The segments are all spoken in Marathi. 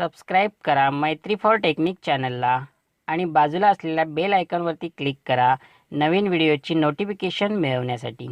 सबस्क्राईब करा मैत्री फॉर टेक्निक चॅनलला आणि बाजूला असलेल्या बेल आयकॉनवरती क्लिक करा नवीन व्हिडिओची नोटिफिकेशन मिळवण्यासाठी.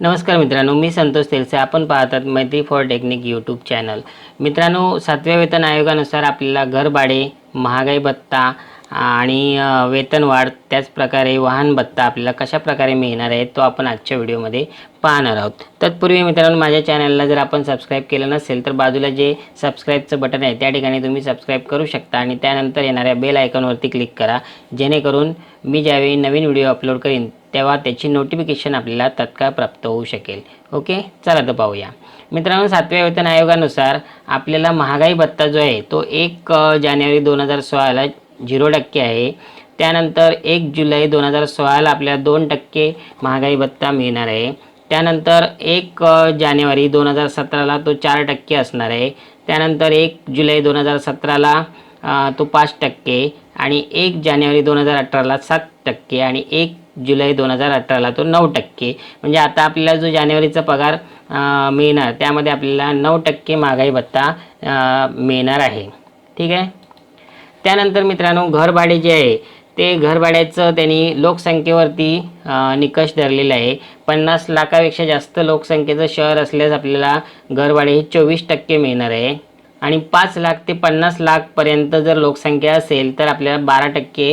नमस्कार मित्रांनो मी संतोष तेलसे. आपण पाहतात मैत्री फॉर टेक्निक यूट्यूब चॅनल. मित्रांनो सातव्या वेतन आयोगानुसार आपल्याला घरभाडे महागाई भत्ता आणि अ, वेतनवाढ त्याचप्रकारे वाहन भत्ता आपल्याला कशा प्रकारे मिळणार आहे तो आपण आजच्या व्हिडिओमध्ये पाहणार आहोत. तत्पूर्वी मित्रांनो माझ्या चॅनलला जर आपण सबस्क्राईब केलं नसेल तर बाजूला जे सबस्क्राईबचं बटन आहे त्या ठिकाणी तुम्ही सबस्क्राईब करू शकता आणि त्यानंतर येणाऱ्या बेल आयकॉनवरती क्लिक करा. जेणेकरून मी ज्यावेळी नवीन व्हिडिओ अपलोड करीन तेव्हा त्याची नोटिफिकेशन आपल्याला तत्काळ प्राप्त होऊ शकेल. ओके? चला तर पाहूया. मित्रांनो सातव्या वेतन आयोगानुसार आपल्याला महागाई भत्ता जो आहे तो एक जानेवारी दोन हजार सोळाला झिरो टक्के आहे. त्यानंतर एक जुलै दोन हजार सोळाला आपल्याला दोन टक्के महागाई भत्ता मिळणार आहे. त्यानंतर एक जानेवारी दोन हजार सतराला तो चार टक्के असणार आहे. त्यानंतर एक जुलै दोन हजार सतराला तो पाच टक्के आणि एक जानेवारी दोन हजार अठराला सात टक्के आणि एक जुलै दोन हजार अठराला तो नऊ टक्के. म्हणजे आता आपल्याला जो जानेवारीचा पगार मिळणार त्यामध्ये आपल्याला नऊ टक्के महागाई भत्ता मिळणार आहे. ठीक आहे? त्यानंतर मित्रांनो घरभाडे जे आहे ते घरभाड्याचं त्यांनी लोकसंख्येवरती निकष धरलेला आहे. पन्नास लाखापेक्षा जास्त लोकसंख्येचं शहर असल्यास आपल्याला घरभाडे हे चोवीस टक्के मिळणार आहे. आणि पाच लाख ते पन्नास लाखपर्यंत जर लोकसंख्या असेल तर आपल्याला बारा टक्के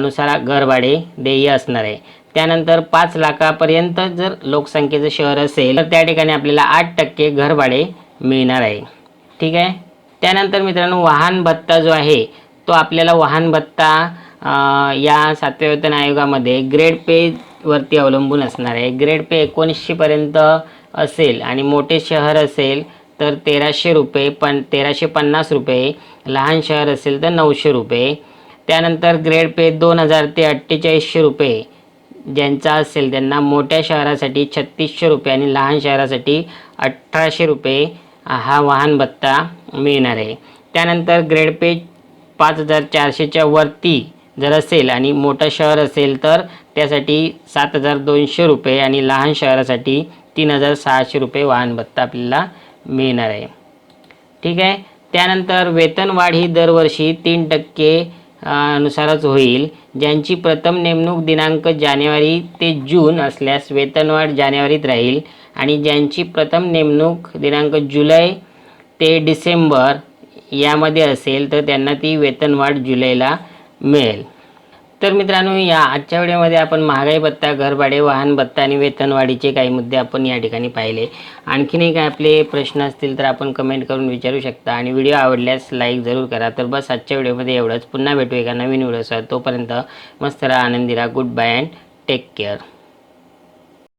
नुसार घरभाडे देय असणार आहे. त्यानंतर पाच लाखापर्यंत जर लोकसंख्येचं शहर असेल तर त्या ठिकाणी आपल्याला आठ टक्के घरभाडे मिळणार आहे. ठीक आहे? त्यानंतर मित्रांनो वाहन भत्ता जो आहे तो आपल्याला वाहन भत्ता या सातव्या वेतन आयोगामध्ये ग्रेड पेवरती अवलंबून असणार आहे. ग्रेड पे एकोणीसशेपर्यंत असेल आणि मोठे शहर असेल तर तेराशे रुपये पण तेराशे पन्नास रुपये लहान शहर असेल तर नऊशे रुपये. त्यानंतर ग्रेड पे दोन हजार ते अठ्ठेचाळीसशे रुपये ज्यांचा असेल त्यांना मोठ्या शहरासाठी छत्तीसशे रुपये आणि लहान शहरासाठी अठराशे रुपये हा वाहन भत्ता मिळणार आहे. त्यानंतर ग्रेड पे पाच हजार चारशेच्या वरती जर असेल आणि मोठं शहर असेल तर त्यासाठी सात हजार दोनशे रुपये आणि लहान शहरासाठी तीन हजार सहाशे रुपये वाहन भत्ता आपल्याला मिळणार आहे. ठीक आहे? त्यानंतर वेतनवाढ ही दरवर्षी तीन टक्के नुसारच होईल. ज्यांची प्रथम नेमणूक दिनांक जानेवारी ते जून असल्यास वेतनवाढ जानेवारीत राहील आणि ज्यांची प्रथम नेमणूक दिनांक जुलै ते डिसेंबर यामध्ये असेल तर त्यांना ती वेतनवाढ जुलैला मिळेल. तर मित्रांनो या आजच्या व्हिडिओमध्ये आपण महागाई भत्ता घरभाडे वाहन भत्ता आणि वेतनवाढीचे काही मुद्दे आपण या ठिकाणी पाहिले. आणखीनही काय आपले प्रश्न असतील तर आपण कमेंट करून विचारू शकता. आणि व्हिडिओ आवडल्यास लाईक जरूर करा. तर बस आजच्या व्हिडिओमध्ये एवढंच. पुन्हा भेटू एका नवीन व्हिडिओसह. तोपर्यंत मस्त राहा आनंदी राहा. Goodbye and take care